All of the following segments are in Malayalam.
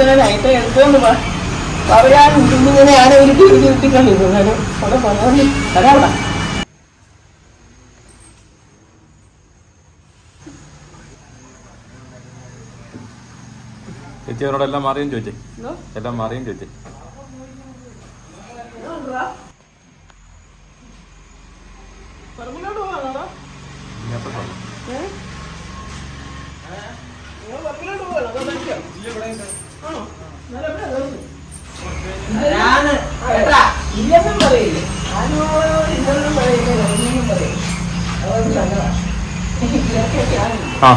ഇത്രനായിട്ട് എടുത്തോണ്ട് പറയാൻ ഇങ്ങനെ ആരെങ്കിലും തിരിഞ്ഞ് കിട്ടിക്കളിയുന്നു ഞാൻ അവിടെ പറഞ്ഞു തരാവിടെ ചേച്ചി അവരോട് എല്ലാം മാറിയും ചോദിച്ചേ എല്ലാം മാറിയും ചോദിച്ചേ പറമ്പിലോട്ട് പോകാനാണോ ഇങ്ങോട്ട് വന്നോ. ഏ? നിങ്ങൾ പറമ്പിലോട്ട് പോകാനോ അതോ മരിക്കോ? ആണോ? എന്നാലും എവിടെയാ പോകുന്നത്? ആ, ഇല്ലെന്നും പറയില്ലേ ആരോ ഇല്ലെന്നും പറയില്ലേ ഒന്നും പറയില്ല അതൊന്നും നല്ലതാ ഇതൊക്കെയാണ് ആ.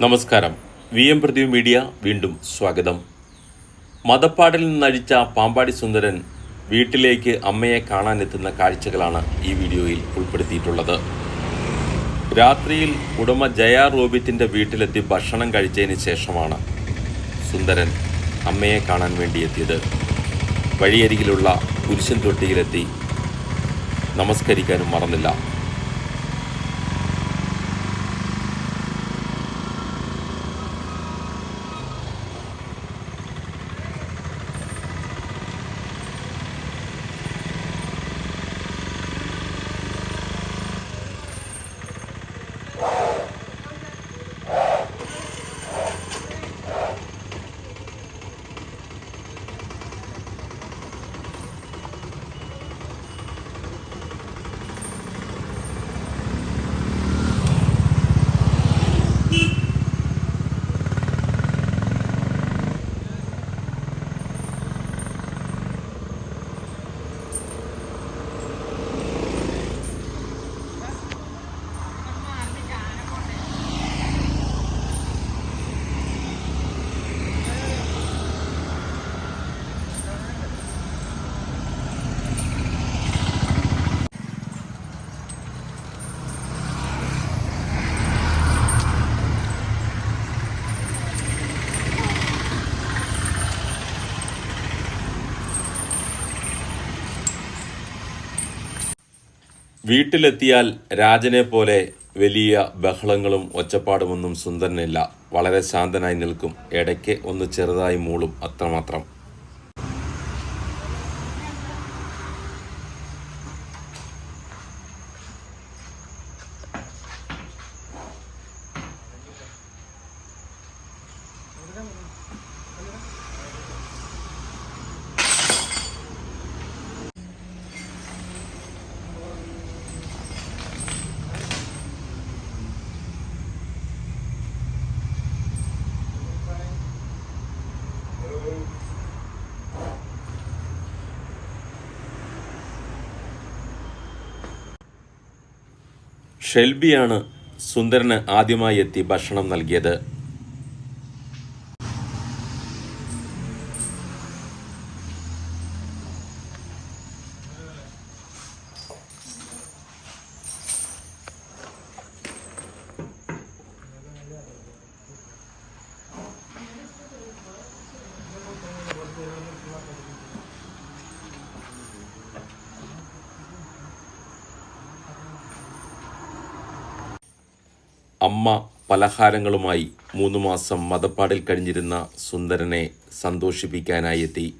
നമസ്കാരം. വി എം പ്രതി മീഡിയ വീണ്ടും സ്വാഗതം. മതപ്പാടിൽ നിന്നഴിച്ച പാമ്പാടി സുന്ദരൻ വീട്ടിലേക്ക് അമ്മയെ കാണാനെത്തുന്ന കാഴ്ചകളാണ് ഈ വീഡിയോയിൽ ഉൾപ്പെടുത്തിയിട്ടുള്ളത്. രാത്രിയിൽ ഉടമ ജയ റോബിത്തിന്റെ വീട്ടിലെത്തി ഭക്ഷണം കഴിച്ചതിന് ശേഷമാണ് സുന്ദരൻ അമ്മയെ കാണാൻ വേണ്ടി എത്തിയത്. വഴിയരികിലുള്ള പുരുഷൻ തൊട്ടിയിലെത്തി നമസ്കരിക്കാനും മറന്നില്ല. വീട്ടിലെത്തിയാൽ രാജനെ പോലെ വലിയ ബഹളങ്ങളും ഒച്ചപ്പാടുമൊന്നും സുന്ദരനില്ല. വളരെ ശാന്തനായി നിൽക്കും. ഇടയ്ക്ക് ഒന്ന് ചെറുതായി മൂളും അത്രമാത്രം. ഷെൽബിയാണ് സുന്ദരന് ആദ്യമായി എത്തി ഭക്ഷണം നൽകിയത്. അമ്മ പലഹാരങ്ങളുമായി മൂന്ന് മാസം മതപ്പാടിൽ കഴിഞ്ഞിരുന്ന സുന്ദരനെ സന്തോഷിപ്പിക്കാനായി എത്തി.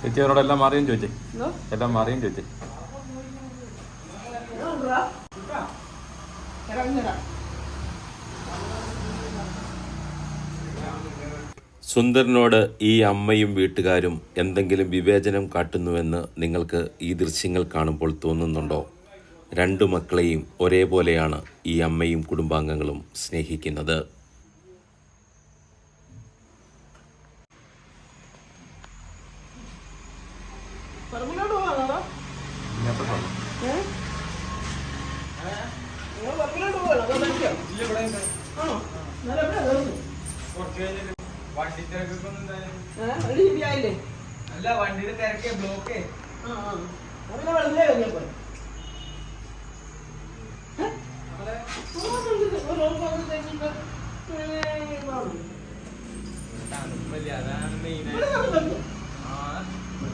ചേച്ചി അവരോട് എല്ലാം മാറിയും ചോദിച്ചേ. എല്ലാം മാറിയും ചോദിച്ചേ സുന്ദരനോട് ഈ അമ്മയും വീട്ടുകാരും എന്തെങ്കിലും വിവേചനം കാട്ടുന്നുവെന്ന് നിങ്ങൾക്ക് ഈ ദൃശ്യങ്ങൾ കാണുമ്പോൾ തോന്നുന്നുണ്ടോ? രണ്ടു മക്കളെയും ഒരേപോലെയാണ് ഈ അമ്മയും കുടുംബാംഗങ്ങളും സ്നേഹിക്കുന്നത്? ആണോ? വണ്ടി ശരിയായില്ലേ? അല്ല വണ്ടിയുടെ തിരക്കേ ബ്ലോക്കേ. തണുപ്പില്ല അതാണ് മെയിൻ. ആ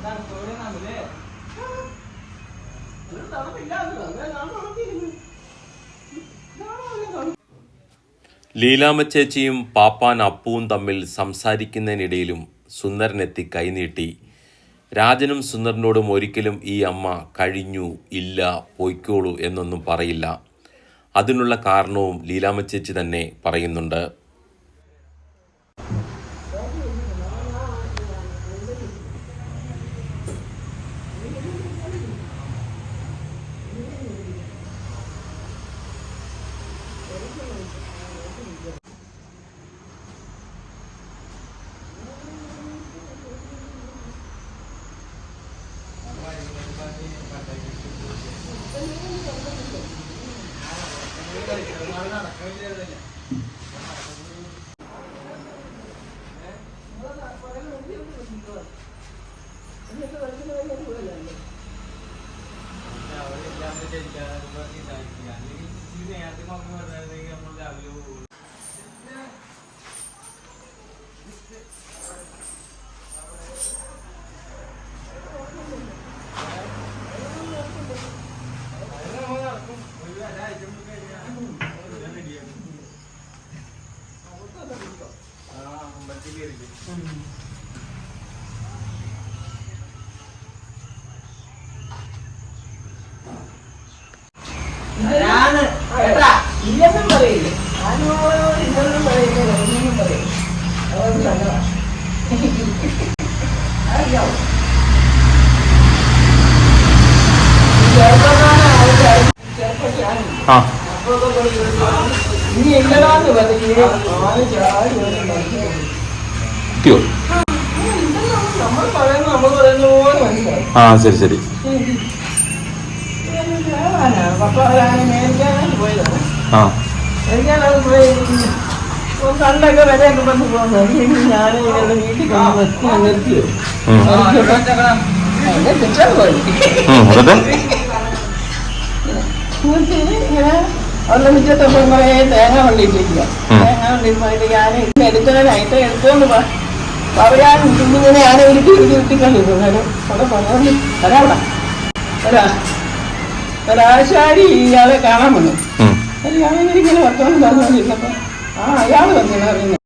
തണുപ്പോടെ നമ്മളേ ലീലാമ്മ ചേച്ചിയും പാപ്പാൻ അപ്പുവും തമ്മിൽ സംസാരിക്കുന്നതിനിടയിലും സുന്ദരനെത്തി കൈനീട്ടി. രാജനും സുന്ദരനോടും ഒരിക്കലും ഈ അമ്മ കഴിഞ്ഞു ഇല്ല പോയിക്കോളൂ എന്നൊന്നും പറയില്ല. അതിനുള്ള കാരണവും ലീലാമ്മ ചേച്ചി തന്നെ പറയുന്നുണ്ട്. ഇല്ലെന്നും പറയില്ല ആരോ ഇല്ലെന്നും പറയില്ല? ഒന്നും പറയില്ല അതൊരു ആൾക്കാർ ഇനി പറഞ്ഞ് ചാടി നമ്മൾ പറയുന്ന നമ്മൾ പറയുന്ന പോലെ മനസ്സിലായി. ആ ശരി ശരി. ആ. കണ്ടൊക്കെ വിലയൊക്കെ വന്ന് പോകുന്നത്. ഞാൻ ഇങ്ങനെ വീട്ടിൽ കൊണ്ട് നിർത്തി നിർത്തിയോ. അതിന്റെ പിറ്റേ പോയി. ഇങ്ങനെ അവരുടെ മുറ്റത്തൊക്കെ കുറേ തേങ്ങ കൊണ്ടിട്ടില്ല. തേങ്ങ കൊണ്ടിട്ട് ഞാൻ എടുക്കാനായിട്ട് എടുത്തോണ്ട് പറയാൻ ഇങ്ങനെ ഞാൻ ഉരുട്ടി ഉരുട്ടി ഉരുട്ടിക്കൊണ്ടിരുന്നു അവിടെ പറഞ്ഞോണ്ട് ഒരാളാ ഒരാ ഒരാശാരി ഇയാളെ കാണാൻ വന്നു ഇയാളെങ്ങനെ ഞാനിങ്ങനെ വർത്തമാനം പറഞ്ഞുകൊണ്ടിരുന്നപ്പോ ആ അയാൾ വന്നു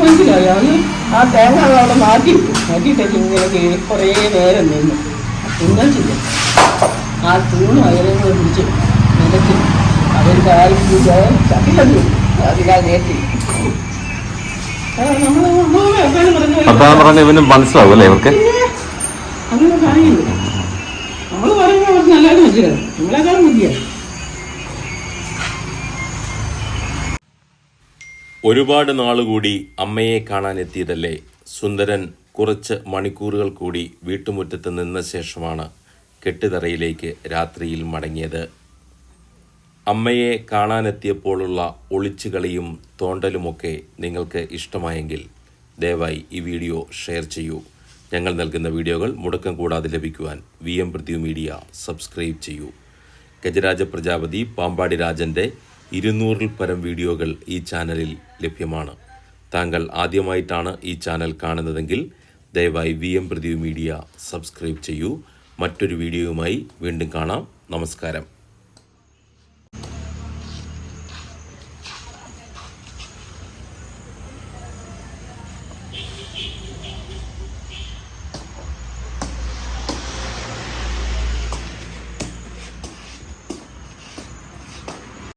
മനസ്സിലായി. അവന് ആ തേങ്ങ അവിടെ മാറ്റി മാറ്റിയിട്ടേക്ക് ഇങ്ങനെ കീഴി കുറേ നേരം നിന്നു. തിന്നാൻ ചെയ്തു. ആ തൂണും അയലും കൂടെ പിടിച്ച് നിലച്ചു അവർ കാര്യം ചട്ടിലു അതിലാ നേറ്റി അപ്പൊ പറഞ്ഞ ഇവന് മനസ്സിലാവും അല്ലേ ഇവർക്ക്? അങ്ങനെ കാര്യമില്ല. നമ്മൾ പറയുമ്പോൾ അവർക്ക് നല്ലതായിട്ട് മനസ്സിലാവും. നമ്മളെക്കാളും ബുദ്ധിയാണ് ഒരുപാട് നാളുകൂടി അമ്മയെ കാണാനെത്തിയതല്ലേ സുന്ദരൻ കുറച്ച് മണിക്കൂറുകൾ കൂടി വീട്ടുമുറ്റത്ത് നിന്ന ശേഷമാണ് കെട്ടുതറയിലേക്ക് രാത്രിയിൽ മടങ്ങിയത്. അമ്മയെ കാണാനെത്തിയപ്പോഴുള്ള ഒളിച്ചുകളിയും തോണ്ടലുമൊക്കെ നിങ്ങൾക്ക് ഇഷ്ടമായെങ്കിൽ ദയവായി ഈ വീഡിയോ ഷെയർ ചെയ്യൂ. ഞങ്ങൾ നൽകുന്ന വീഡിയോകൾ മുടക്കം കൂടാതെ ലഭിക്കുവാൻ V M Prithvi media subscribe ചെയ്യൂ. ഗജരാജ പ്രജാപതി പാമ്പാടി രാജന്റെ ഇരുന്നൂറിൽ പരം വീഡിയോകൾ ഈ ചാനലിൽ ലഭ്യമാണ്. താങ്കൾ ആദ്യമായിട്ടാണ് ഈ ചാനൽ കാണുന്നതെങ്കിൽ ദയവായി V M Prithvi media subscribe ചെയ്യൂ. മറ്റൊരു വീഡിയോയുമായി വീണ്ടും കാണാം. നമസ്കാരം.